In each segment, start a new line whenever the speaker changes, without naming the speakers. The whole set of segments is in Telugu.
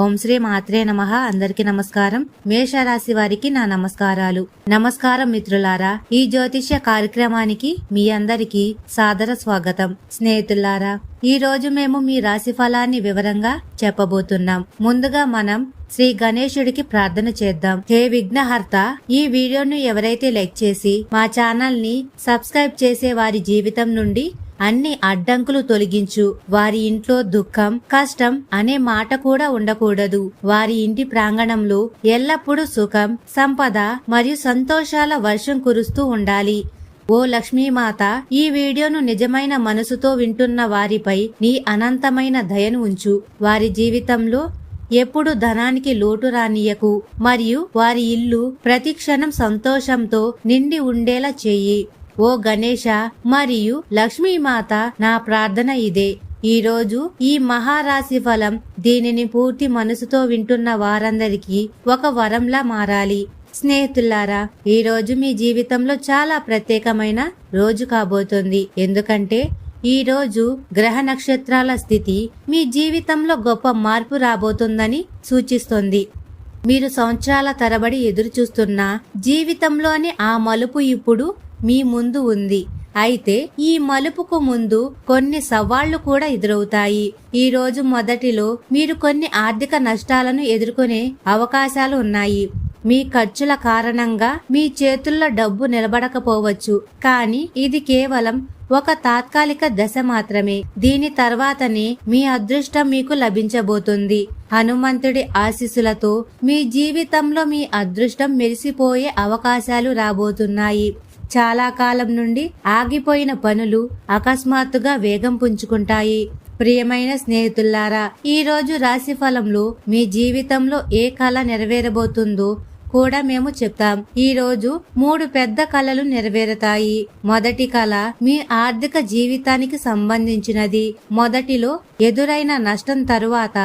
ఓం శ్రీ మాత్రే నమ. అందరికి నమస్కారం. మేషరాశి వారికి నా నమస్కారాలు. నమస్కారం మిత్రులారా ఈ జ్యోతిష్య కార్యక్రమానికి మీ అందరికీ సాదర స్వాగతం. స్నేహితులారా ఈ రోజు మేము మీ రాశి ఫలాన్ని వివరంగా చెప్పబోతున్నాం. ముందుగా మనం శ్రీ గణేశుడికి ప్రార్థన చేద్దాం. హే విఘ్నహర్త ఈ వీడియోను ఎవరైతే లైక్ చేసి మా ఛానల్ని సబ్స్క్రైబ్ చేసే వారి జీవితం నుండి అన్ని అడ్డంకులు తొలగించు. వారి ఇంట్లో దుఃఖం కష్టం అనే మాట కూడా ఉండకూడదు. వారి ఇంటి ప్రాంగణంలో ఎల్లప్పుడూ సుఖం సంపద మరియు సంతోషాల వర్షం కురుస్తూ ఉండాలి. ఓ లక్ష్మీమాత ఈ వీడియోను నిజమైన మనసుతో వింటున్న వారిపై నీ అనంతమైన దయను ఉంచు. వారి జీవితంలో ఎప్పుడు ధనానికి లోటు రానియకు మరియు వారి ఇల్లు ప్రతిక్షణం సంతోషంతో నిండి ఉండేలా చెయ్యి ఓ గణేష మరియు లక్ష్మీమాత నా ప్రార్థన ఇదే. ఈ రోజు ఈ మహారాశి ఫలం దీనిని పూర్తి మనసుతో వింటున్న వారందరికీ ఒక వరంలా మారాలి. స్నేహితులారా ఈ రోజు మీ జీవితంలో చాలా ప్రత్యేకమైన రోజు కాబోతుంది. ఎందుకంటే ఈ రోజు గ్రహ నక్షత్రాల స్థితి మీ జీవితంలో గొప్ప మార్పు రాబోతుందని సూచిస్తుంది. మీరు సంవత్సరాల తరబడి ఎదురు చూస్తున్న జీవితంలోని ఆ మలుపు ఇప్పుడు మీ ముందు ఉంది. అయితే ఈ మలుపుకు ముందు కొన్ని సవాళ్ళు కూడా ఎదురవుతాయి. ఈ రోజు మొదటిలో మీరు కొన్ని ఆర్థిక నష్టాలను ఎదుర్కొనే అవకాశాలు ఉన్నాయి. మీ ఖర్చుల కారణంగా మీ చేతుల్లో డబ్బు నిలబడకపోవచ్చు. కానీ ఇది కేవలం ఒక తాత్కాలిక దశ మాత్రమే. దీని తర్వాతనే మీ అదృష్టం మీకు లభించబోతుంది. హనుమంతుడి ఆశీస్సులతో మీ జీవితంలో మీ అదృష్టం మెరిసిపోయే అవకాశాలు రాబోతున్నాయి. చాలా కాలం నుండి ఆగిపోయిన పనులు అకస్మాత్తుగా వేగం పుంజుకుంటాయి. ప్రియమైన స్నేహితులారా ఈ రోజు రాశి ఫలంలో మీ జీవితంలో ఏ కళ నెరవేరబోతుందో కూడా మేము చెప్తాం. ఈ రోజు మూడు పెద్ద కళలు నెరవేరుతాయి. మొదటి కళ మీ ఆర్థిక జీవితానికి సంబంధించినది. మొదటిలో ఎదురైన నష్టం తరువాత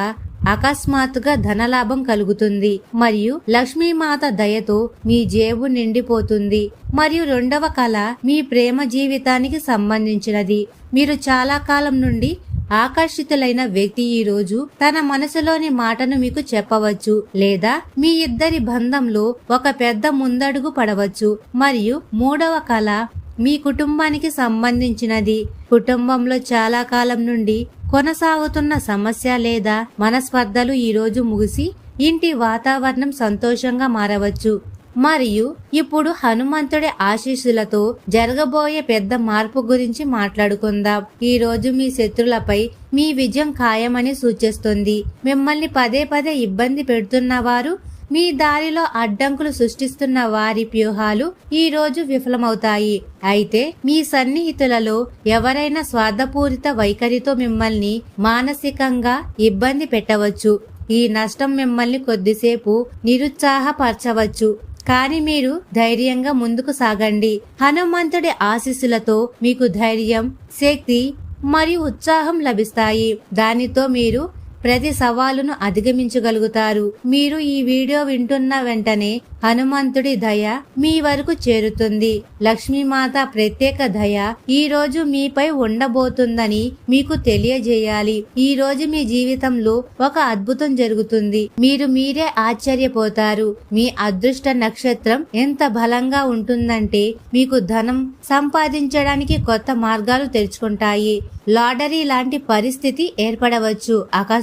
అకస్మాత్తుగా ధనలాభం కలుగుతుంది మరియు లక్ష్మీమాత దయతో మీ జేబు నిండిపోతుంది. మరియు రెండవ కళ మీ ప్రేమ జీవితానికి సంబంధించినది. మీరు చాలా కాలం నుండి ఆకర్షితులైన వ్యక్తి ఈ రోజు తన మనసులోని మాటను మీకు చెప్పవచ్చు లేదా మీ ఇద్దరి బంధంలో ఒక పెద్ద ముందడుగు పడవచ్చు. మరియు మూడవ కళ మీ కుటుంబానికి సంబంధించినది. కుటుంబంలో చాలా కాలం నుండి కొనసాగుతున్న సమస్య లేదా మనస్పర్ధలు ఈరోజు ముగిసి ఇంటి వాతావరణం సంతోషంగా మారవచ్చు. మరియు ఇప్పుడు హనుమంతుడి ఆశీస్సులతో జరగబోయే పెద్ద మార్పు గురించి మాట్లాడుకుందాం. ఈ రోజు మీ శత్రులపై మీ విజయం ఖాయమని సూచిస్తుంది. మిమ్మల్ని పదే పదే ఇబ్బంది పెడుతున్న వారు మీ దారిలో అడ్డంకులు సృష్టిస్తున్న వారి వ్యూహాలు ఈ రోజు విఫలమవుతాయి. అయితే మీ సన్నిహితులలో ఎవరైనా స్వార్థపూరిత వైఖరితో మిమ్మల్ని మానసికంగా ఇబ్బంది పెట్టవచ్చు. ఈ నష్టం మిమ్మల్ని కొద్దిసేపు నిరుత్సాహపరచవచ్చు. కానీ మీరు ధైర్యంగా ముందుకు సాగండి. హనుమంతుడి ఆశీస్సులతో మీకు ధైర్యం శక్తి మరియు ఉత్సాహం లభిస్తాయి. దానితో మీరు ప్రతి సవాలును అధిగమించగలుగుతారు. మీరు ఈ వీడియో వింటున్న వెంటనే హనుమంతుడి దయ మీ వరకు చేరుతుంది. లక్ష్మీమాత ప్రత్యేక దయ ఈ రోజు మీపై ఉండబోతుందని మీకు తెలియజేయాలి. ఈ రోజు మీ జీవితంలో ఒక అద్భుతం జరుగుతుంది. మీరు మీరే ఆశ్చర్యపోతారు. మీ అదృష్ట నక్షత్రం ఎంత బలంగా ఉంటుందంటే మీకు ధనం సంపాదించడానికి కొత్త మార్గాలు తెరుచుకుంటాయి. లాటరీ లాంటి పరిస్థితి ఏర్పడవచ్చు.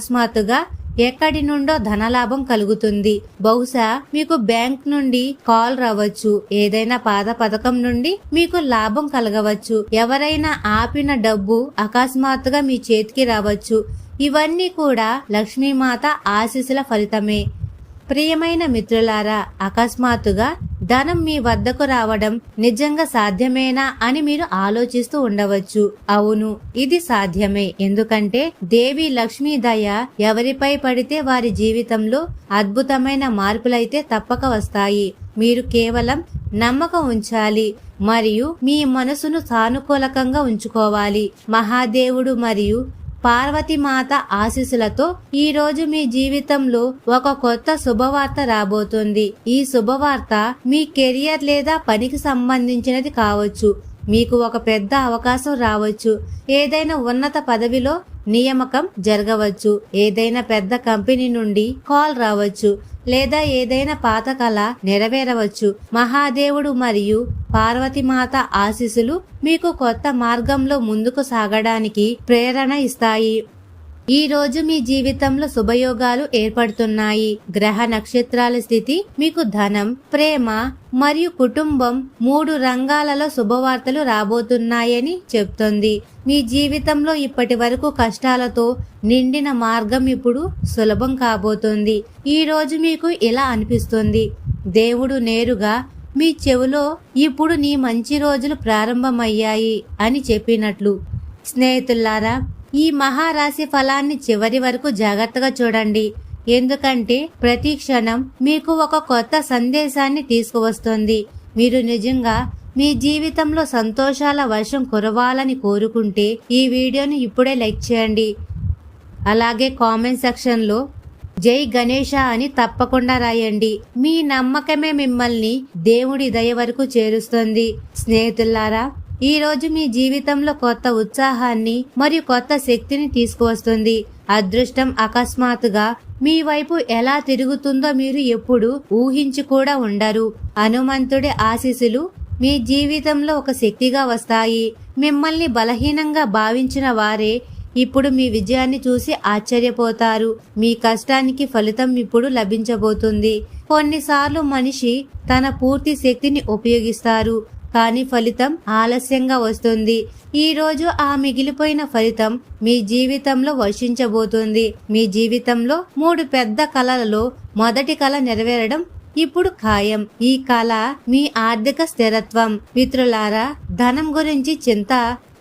అకస్మాత్తుగా ఎక్కడి నుండో ధనలాభం కలుగుతుంది. బహుశా మీకు బ్యాంక్ నుండి కాల్ రావచ్చు. ఏదైనా పాద పథకం నుండి మీకు లాభం కలగవచ్చు. ఎవరైనా ఆపిన డబ్బు అకస్మాత్తుగా మీ చేతికి రావచ్చు. ఇవన్నీ కూడా లక్ష్మీమాత ఆశీస్సుల ఫలితమే. ప్రియమైన మిత్రులారా అకస్మాత్తుగా ధనం మీ వద్దకు రావడం నిజంగా సాధ్యమేనా అని మీరు ఆలోచిస్తూ ఉండవచ్చు. అవును ఇది సాధ్యమే. ఎందుకంటే దేవి లక్ష్మీ దయ ఎవరిపై పడితే వారి జీవితంలో అద్భుతమైన మార్పులైతే తప్పక వస్తాయి. మీరు కేవలం నమ్మకం ఉంచాలి మరియు మీ మనసును సానుకూలకంగా ఉంచుకోవాలి. మహాదేవుడు మరియు పార్వతీమాత ఆశీస్సులతో ఈ రోజు మీ జీవితంలో ఒక కొత్త శుభవార్త రాబోతుంది. ఈ శుభవార్త మీ కెరియర్ లేదా పనికి సంబంధించినది కావచ్చు. మీకు ఒక పెద్ద అవకాశం రావచ్చు. ఏదైనా ఉన్నత పదవిలో నియామకం జరగవచ్చు. ఏదైనా పెద్ద కంపెనీ నుండి కాల్ రావచ్చు. లేదా ఏదైనా పాత కళ నెరవేరవచ్చు. మహాదేవుడు మరియు పార్వతీమాత ఆశీస్సులు మీకు కొత్త మార్గంలో ముందుకు సాగడానికి ప్రేరణ ఇస్తాయి. ఈ రోజు మీ జీవితంలో శుభయోగాలు ఏర్పడుతున్నాయి. గ్రహ నక్షత్రాల స్థితి మీకు ధనం ప్రేమ మరియు కుటుంబం మూడు రంగాలలో శుభవార్తలు రాబోతున్నాయని చెప్తుంది. మీ జీవితంలో ఇప్పటి వరకు కష్టాలతో నిండిన మార్గం ఇప్పుడు సులభం కాబోతుంది. ఈ రోజు మీకు ఇలా అనిపిస్తుంది? దేవుడు నేరుగా మీ చెవిలో ఇప్పుడు నీ మంచి రోజులు ప్రారంభమయ్యాయి అని చెప్పినట్లు. స్నేహితులారా ఈ మహారాశి ఫలాన్ని చివరి వరకు జాగ్రత్తగా చూడండి. ఎందుకంటే ప్రతి క్షణం మీకు ఒక కొత్త సందేశాన్ని తీసుకువస్తుంది. మీరు నిజంగా మీ జీవితంలో సంతోషాల వర్షం కురవాలని కోరుకుంటే ఈ వీడియోని ఇప్పుడే లైక్ చేయండి. అలాగే కామెంట్ సెక్షన్లో జై గణేష అని తప్పకుండా రాయండి. మీ నమ్మకమే మిమ్మల్ని దేవుడి దయ వరకు చేరుస్తుంది. స్నేహితులారా ఈ రోజు మీ జీవితంలో కొత్త ఉత్సాహాన్ని మరియు కొత్త శక్తిని తీసుకువస్తుంది. అదృష్టం అకస్మాత్తుగా మీ వైపు ఎలా తిరుగుతుందో మీరు ఎప్పుడు ఊహించి కూడా ఉండరు. హనుమంతుడి ఆశీస్సులు మీ జీవితంలో ఒక శక్తిగా వస్తాయి. మిమ్మల్ని బలహీనంగా భావించిన వారే ఇప్పుడు మీ విజయాన్ని చూసి ఆశ్చర్యపోతారు. మీ కష్టానికి ఫలితం ఇప్పుడు లభించబోతుంది. కొన్నిసార్లు మనిషి తన పూర్తి శక్తిని ఉపయోగిస్తారు కానీ ఫలితం ఆలస్యంగా వస్తుంది. ఈ రోజు ఆ మిగిలిపోయిన ఫలితం మీ జీవితంలో వర్షించబోతుంది. మీ జీవితంలో మూడు పెద్ద కళలలో మొదటి కళ నెరవేరడం ఇప్పుడు ఖాయం. ఈ కళ మీ ఆర్థిక స్థిరత్వం. మిత్రులారా ధనం గురించి చింత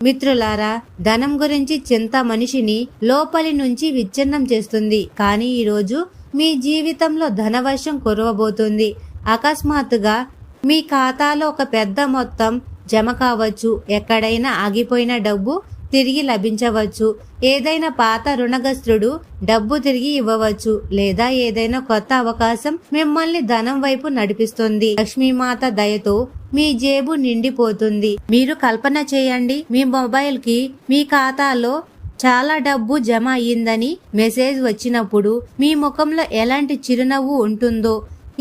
మిత్రులారా ధనం గురించి చింత మనిషిని లోపలి నుంచి విచ్ఛిన్నం చేస్తుంది. కానీ ఈరోజు మీ జీవితంలో ధనవర్షం కురవబోతుంది. అకస్మాత్తుగా మీ ఖాతాలో ఒక పెద్ద మొత్తం జమ కావచ్చు. ఎక్కడైనా ఆగిపోయిన డబ్బు తిరిగి లభించవచ్చు. ఏదైనా పాత రుణగస్త్రుడు డబ్బు తిరిగి ఇవ్వవచ్చు. లేదా ఏదైనా కొత్త అవకాశం మిమ్మల్ని ధనం వైపు నడిపిస్తుంది. లక్ష్మీమాత దయతో మీ జేబు నిండిపోతుంది. మీరు కల్పన చేయండి మీ మొబైల్కి మీ ఖాతాలో చాలా డబ్బు జమ అయ్యిందని మెసేజ్ వచ్చినప్పుడు మీ ముఖంలో ఎలాంటి చిరునవ్వు ఉంటుందో.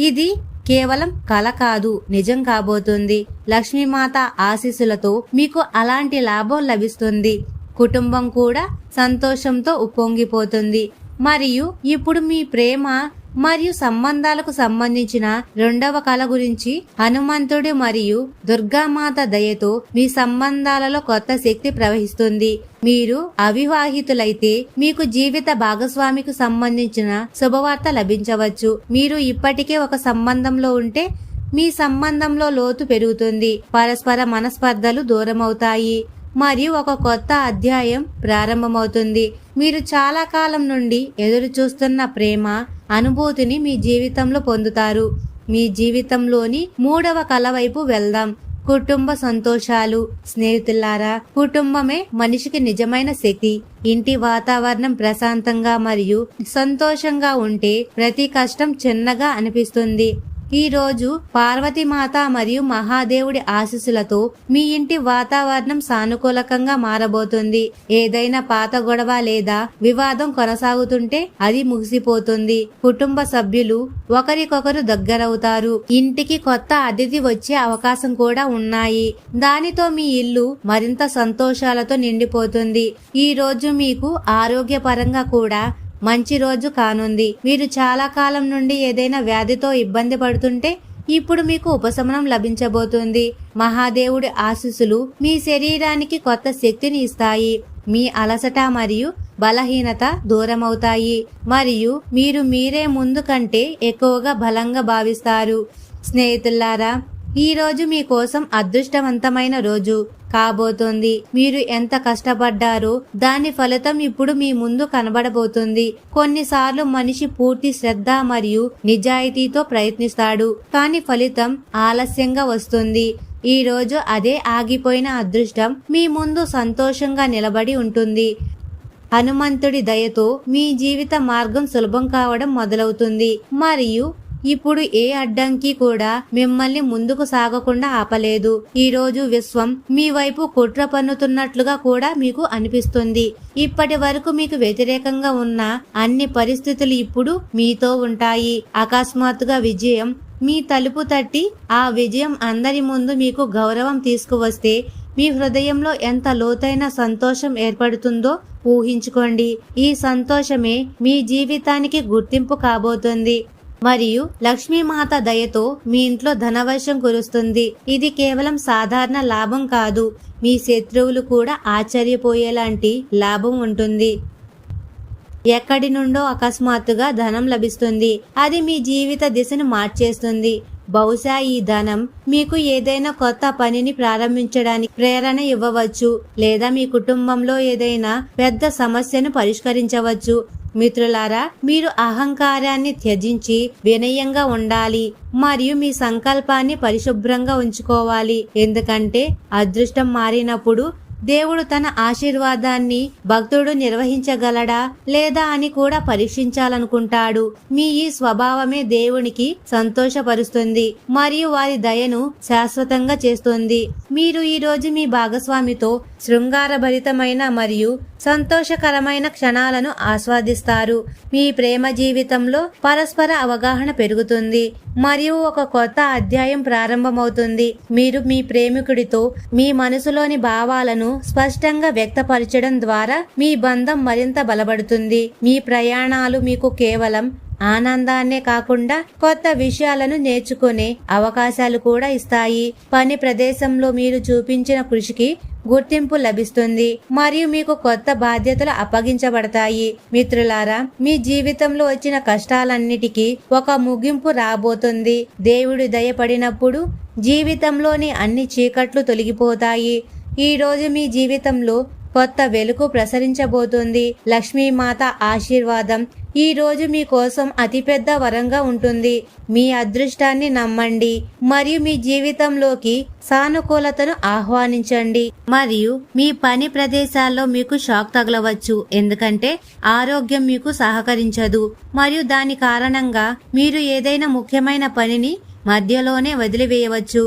ఇది కేవలం కల కాదు నిజం కాబోతుంది. లక్ష్మీమాత ఆశీస్సులతో మీకు అలాంటి లాభం లభిస్తుంది. కుటుంబం కూడా సంతోషంతో ఉప్పొంగిపోతుంది. మరియు ఇప్పుడు మీ ప్రేమ మరియు సంబంధాలకు సంబంధించిన రెండవ కళ గురించి హనుమంతుడు మరియు దుర్గామాత దయతో మీ సంబంధాలలో కొత్త శక్తి ప్రవహిస్తుంది. మీరు అవివాహితులైతే మీకు జీవిత భాగస్వామికి సంబంధించిన శుభవార్త లభించవచ్చు. మీరు ఇప్పటికే ఒక సంబంధంలో ఉంటే మీ సంబంధంలో లోతు పెరుగుతుంది. పరస్పర మనస్పర్ధలు దూరమవుతాయి. మరియు ఒక కొత్త అధ్యాయం ప్రారంభమవుతుంది. మీరు చాలా కాలం నుండి ఎదురు చూస్తున్న ప్రేమ అనుభూతిని మీ జీవితంలో పొందుతారు. మీ జీవితంలోని మూడవ కళ వైపు వెళ్దాం. కుటుంబ సంతోషాలు స్నేహితులారా కుటుంబమే మనిషికి నిజమైన శక్తి. ఇంటి వాతావరణం ప్రశాంతంగా మరియు సంతోషంగా ఉంటే ప్రతి కష్టం చిన్నగా అనిపిస్తుంది. ఈరోజు పార్వతీమాత మరియు మహాదేవుడి ఆశీస్సులతో మీ ఇంటి వాతావరణం సానుకూలకంగా మారబోతుంది. ఏదైనా పాత గొడవ లేదా వివాదం కొనసాగుతుంటే అది ముగిసిపోతుంది. కుటుంబ సభ్యులు ఒకరికొకరు దగ్గరవుతారు. ఇంటికి కొత్త అతిథి వచ్చే అవకాశం కూడా ఉన్నాయి. దానితో మీ ఇల్లు మరింత సంతోషాలతో నిండిపోతుంది. ఈ రోజు మీకు ఆరోగ్యపరంగా కూడా మంచి రోజు కానుంది. మీరు చాలా కాలం నుండి ఏదైనా వ్యాధితో ఇబ్బంది పడుతుంటే ఇప్పుడు మీకు ఉపశమనం లభించబోతుంది. మహాదేవుడి ఆశీస్సులు మీ శరీరానికి కొత్త శక్తిని ఇస్తాయి. మీ అలసట మరియు బలహీనత దూరమవుతాయి. మరియు మీరు మీరే ముందు కంటే ఎక్కువగా బలంగా భావిస్తారు. స్నేహితులారా ఈ రోజు మీకోసం అదృష్టవంతమైన రోజు. కాబోతోంది. మీరు ఎంత కష్టపడ్డారో దాని ఫలితం ఇప్పుడు మీ ముందు కనబడబోతుంది. కొన్నిసార్లు మనిషి పూర్తి శ్రద్ధ మరియు నిజాయితీతో ప్రయత్నిస్తాడు. కానీ ఫలితం ఆలస్యంగా వస్తుంది. ఈ రోజు అదే ఆగిపోయిన అదృష్టం మీ ముందు సంతోషంగా నిలబడి ఉంటుంది. హనుమంతుడి దయతో మీ జీవిత మార్గం సులభం కావడం మొదలవుతుంది. మరియు ఇప్పుడు ఏ అడ్డంకి కూడా మిమ్మల్ని ముందుకు సాగకుండా ఆపలేదు. ఈ రోజు విశ్వం మీ వైపు కుట్ర పన్నుతున్నట్లుగా కూడా మీకు అనిపిస్తుంది. ఇప్పటి వరకు మీకు వ్యతిరేకంగా ఉన్న అన్ని పరిస్థితులు ఇప్పుడు మీతో ఉంటాయి. అకస్మాత్తుగా విజయం మీ తలుపు తట్టి ఆ విజయం అందరి ముందు మీకు గౌరవం తీసుకువస్తే మీ హృదయంలో ఎంత లోతైన సంతోషం ఏర్పడుతుందో ఊహించుకోండి. ఈ సంతోషమే మీ జీవితానికి గుర్తింపు కాబోతుంది. మరియు లక్ష్మీమాత దయతో మీ ఇంట్లో ధనవర్షం కురుస్తుంది. ఇది కేవలం సాధారణ లాభం కాదు. మీ శత్రువులు కూడా ఆశ్చర్యపోయేలాంటి లాభం ఉంటుంది. ఎక్కడి నుండో అకస్మాత్తుగా ధనం లభిస్తుంది. అది మీ జీవిత దిశను మార్చేస్తుంది. బహుశా ఈ ధనం మీకు ఏదైనా కొత్త పనిని ప్రారంభించడానికి ప్రేరణ ఇవ్వవచ్చు లేదా మీ కుటుంబంలో ఏదైనా పెద్ద సమస్యను పరిష్కరించవచ్చు. మిత్రులారా మీరు అహంకారాన్ని త్యజించి వినయంగా ఉండాలి మరియు మీ సంకల్పాన్ని పరిశుభ్రంగా ఉంచుకోవాలి. ఎందుకంటే అదృష్టం మారినప్పుడు దేవుడు తన ఆశీర్వాదాన్ని భక్తుడు నిర్వహించగలడా లేదా అని కూడా పరీక్షించాలనుకుంటాడు. మీ ఈ స్వభావమే దేవునికి సంతోషపరుస్తుంది మరియు వారి దయను శాశ్వతంగా చేస్తుంది. మీరు ఈరోజు మీ భాగస్వామితో శృంగారభరితమైన మరియు సంతోషకరమైన క్షణాలను ఆస్వాదిస్తారు. మీ ప్రేమ జీవితంలో పరస్పర అవగాహన పెరుగుతుంది. మరియు ఒక కొత్త అధ్యాయం ప్రారంభమవుతుంది. మీరు మీ ప్రేమికుడితో మీ మనసులోని భావాలను స్పష్టంగా వ్యక్తపరచడం ద్వారా మీ బంధం మరింత బలపడుతుంది. మీ ప్రయాణాలు మీకు కేవలం ఆనందాన్నే కాకుండా కొత్త విషయాలను నేర్చుకునే అవకాశాలు కూడా ఇస్తాయి. పని ప్రదేశంలో మీరు చూపించిన కృషికి గుర్తింపు లభిస్తుంది. మరియు మీకు కొత్త బాధ్యతలు అప్పగించబడతాయి. మిత్రులారా మీ జీవితంలో వచ్చిన కష్టాలన్నిటికీ ఒక ముగింపు రాబోతుంది. దేవుడు దయపడినప్పుడు జీవితంలోని అన్ని చీకట్లు తొలగిపోతాయి. ఈ రోజు మీ జీవితంలో కొత్త వెలుగు ప్రసరించబోతుంది. లక్ష్మీమాత ఆశీర్వాదం ఈ రోజు మీ కోసం అతిపెద్ద వరంగా ఉంటుంది. మీ అదృష్టాన్ని నమ్మండి. మరియు మీ జీవితంలోకి సానుకూలతను ఆహ్వానించండి. మరియు మీ పని ప్రదేశాల్లో మీకు షాక్ తగలవచ్చు. ఎందుకంటే ఆరోగ్యం మీకు సహకరించదు. మరియు దాని కారణంగా మీరు ఏదైనా ముఖ్యమైన పనిని మధ్యలోనే వదిలివేయవచ్చు.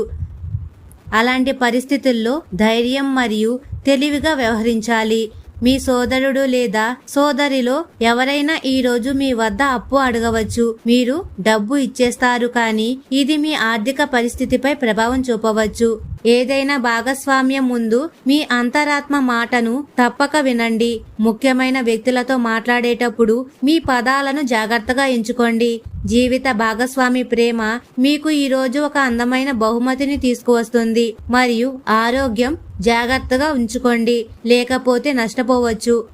అలాంటి పరిస్థితుల్లో ధైర్యం మరియు తెలివిగా వ్యవహరించాలి. మీ సోదరుడు లేదా సోదరిలో ఎవరైనా ఈ రోజు మీ వద్ద అప్పు అడగవచ్చు. మీరు డబ్బు ఇచ్చేస్తారు కానీ ఇది మీ ఆర్థిక పరిస్థితిపై ప్రభావం చూపవచ్చు. ఏదైనా భాగస్వామ్యం ముందు మీ అంతరాత్మ మాటను తప్పక వినండి. ముఖ్యమైన వ్యక్తులతో మాట్లాడేటప్పుడు మీ పదాలను జాగ్రత్తగా ఎంచుకోండి. జీవిత భాగస్వామి ప్రేమ మీకు ఈరోజు ఒక అందమైన బహుమతిని తీసుకువస్తుంది. మరియు ఆరోగ్యం జాగ్రత్తగా ఉంచుకోండి. లేకపోతే నష్టపోవచ్చు.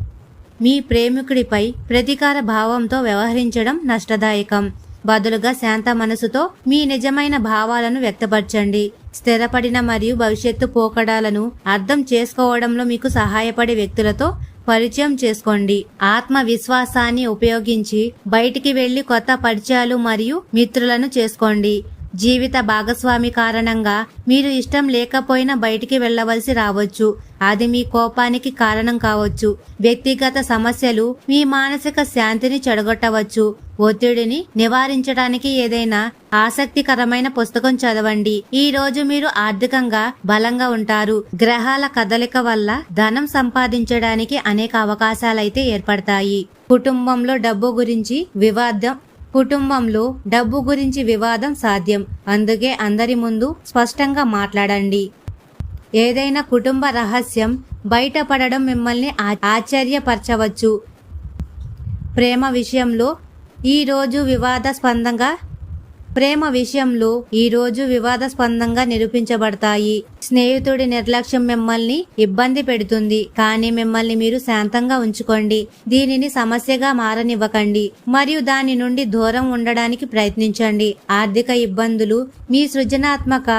మీ ప్రేమికుడిపై ప్రతీకార భావంతో వ్యవహరించడం నష్టదాయకం. బదులుగా శాంత మనసుతో మీ నిజమైన భావాలను వ్యక్తపరచండి. స్థిరపడిన మరియు భవిష్యత్తు పోకడాలను అర్థం చేసుకోవడంలో మీకు సహాయపడే వ్యక్తులతో పరిచయం చేసుకోండి. ఆత్మవిశ్వాసాన్ని ఉపయోగించి బయటికి వెళ్ళి కొత్త పరిచయాలు మరియు మిత్రులను చేసుకోండి. జీవిత భాగస్వామి కారణంగా మీరు ఇష్టం లేకపోయినా బయటికి వెళ్ళవలసి రావచ్చు. అది మీ కోపానికి కారణం కావచ్చు. వ్యక్తిగత సమస్యలు మీ మానసిక శాంతిని చెడగొట్టవచ్చు. ఒత్తిడిని నివారించడానికి ఏదైనా ఆసక్తికరమైన పుస్తకం చదవండి. ఈ రోజు మీరు ఆర్థికంగా బలంగా ఉంటారు. గ్రహాల కదలిక వల్ల ధనం సంపాదించడానికి అనేక అవకాశాలైతే ఏర్పడతాయి. కుటుంబంలో డబ్బు గురించి వివాదం కుటుంబంలో డబ్బు గురించి వివాదం సాధ్యం. అందుకే అందరి ముందు స్పష్టంగా మాట్లాడండి. ఏదైనా కుటుంబ రహస్యం బయటపడడం మిమ్మల్ని ఆశ్చర్యపరచవచ్చు. ప్రేమ విషయంలో ఈరోజు వివాదాస్పందంగా ప్రేమ విషయంలో ఈ రోజు వివాదాస్పందంగా నిరూపించబడతాయి. స్నేహితుడి నిర్లక్ష్యం మిమ్మల్ని ఇబ్బంది పెడుతుంది. కానీ మిమ్మల్ని మీరు శాంతంగా ఉంచుకోండి. దీనిని సమస్యగా మారనివ్వకండి. మరియు దాని నుండి దూరం ఉండడానికి ప్రయత్నించండి. ఆర్థిక ఇబ్బందులు మీ సృజనాత్మక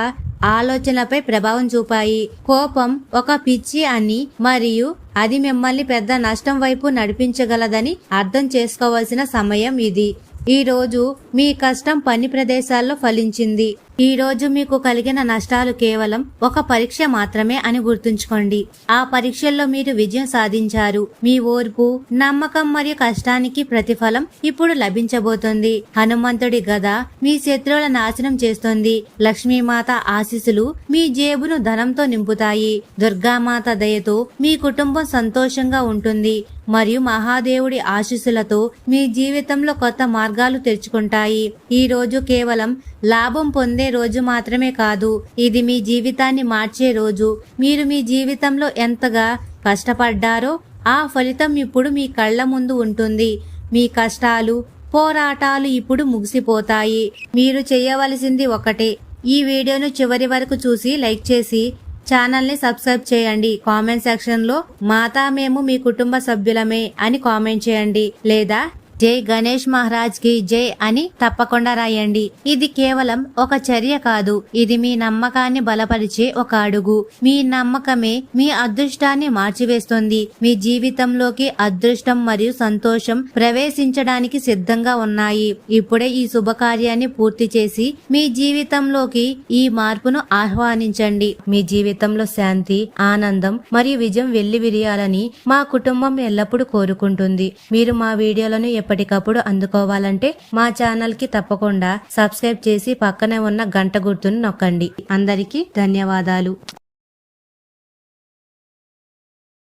ఆలోచనలపై ప్రభావం చూపాయి. కోపం ఒక పిచ్చి అని మరియు అది మిమ్మల్ని పెద్ద నష్టం వైపు నడిపించగలదని అర్థం చేసుకోవాల్సిన సమయం ఇది. ఈ రోజు మీ కష్టం పని ప్రదేశాల్లో ఫలించింది. ఈ రోజు మీకు కలిగిన నష్టాలు కేవలం ఒక పరీక్ష మాత్రమే అని గుర్తుంచుకోండి. ఆ పరీక్షల్లో మీరు విజయం సాధించారు. మీ ఓర్పు నమ్మకం మరియు కష్టానికి ప్రతిఫలం ఇప్పుడు లభించబోతుంది. హనుమంతుడి గద మీ శత్రువుల నాశనం చేస్తుంది. లక్ష్మీమాత ఆశీస్సులు మీ జేబును ధనంతో నింపుతాయి. దుర్గామాత దయతో మీ కుటుంబం సంతోషంగా ఉంటుంది. మరియు మహాదేవుడి ఆశీస్సులతో మీ జీవితంలో కొత్త మార్గాలు తెరుచుకుంటాయి. ఈ రోజు కేవలం లాభం పొందే రోజు మాత్రమే కాదు ఇది మీ జీవితాన్ని మార్చే రోజు. మీరు మీ జీవితంలో ఎంతగా కష్టపడ్డారో ఆ ఫలితం ఇప్పుడు మీ కళ్ళ ముందు ఉంటుంది. మీ కష్టాలు పోరాటాలు ఇప్పుడు ముగిసిపోతాయి. మీరు చేయవలసింది ఒకటే. ఈ వీడియోను చివరి వరకు చూసి లైక్ చేసి ఛానల్ని సబ్స్క్రైబ్ చేయండి. కామెంట్ సెక్షన్లో మాతా మేము మీ కుటుంబ సభ్యులమే అని కామెంట్ చేయండి. లేదా జై గణేష్ మహారాజ్కి జై అని తప్పకుండా రాయండి. ఇది కేవలం ఒక చర్య కాదు. ఇది మీ నమ్మకాన్ని బలపరిచే ఒక అడుగు. మీ నమ్మకమే మీ అదృష్టాన్ని మార్చివేస్తుంది. మీ జీవితంలోకి అదృష్టం మరియు సంతోషం ప్రవేశించడానికి సిద్ధంగా ఉన్నాయి. ఇప్పుడే ఈ శుభకార్యాన్ని పూర్తి చేసి మీ జీవితంలోకి ఈ మార్పును ఆహ్వానించండి. మీ జీవితంలో శాంతి ఆనందం మరియు విజయం వెళ్ళి విరియాలని మా కుటుంబం ఎల్లప్పుడూ కోరుకుంటుంది. మీరు మా వీడియోలను ఎప్పటికప్పుడు అందుకోవాలంటే మా ఛానల్కి తప్పకుండా సబ్స్క్రైబ్ చేసి పక్కనే ఉన్న గంట గుర్తును నొక్కండి. అందరికీ ధన్యవాదాలు.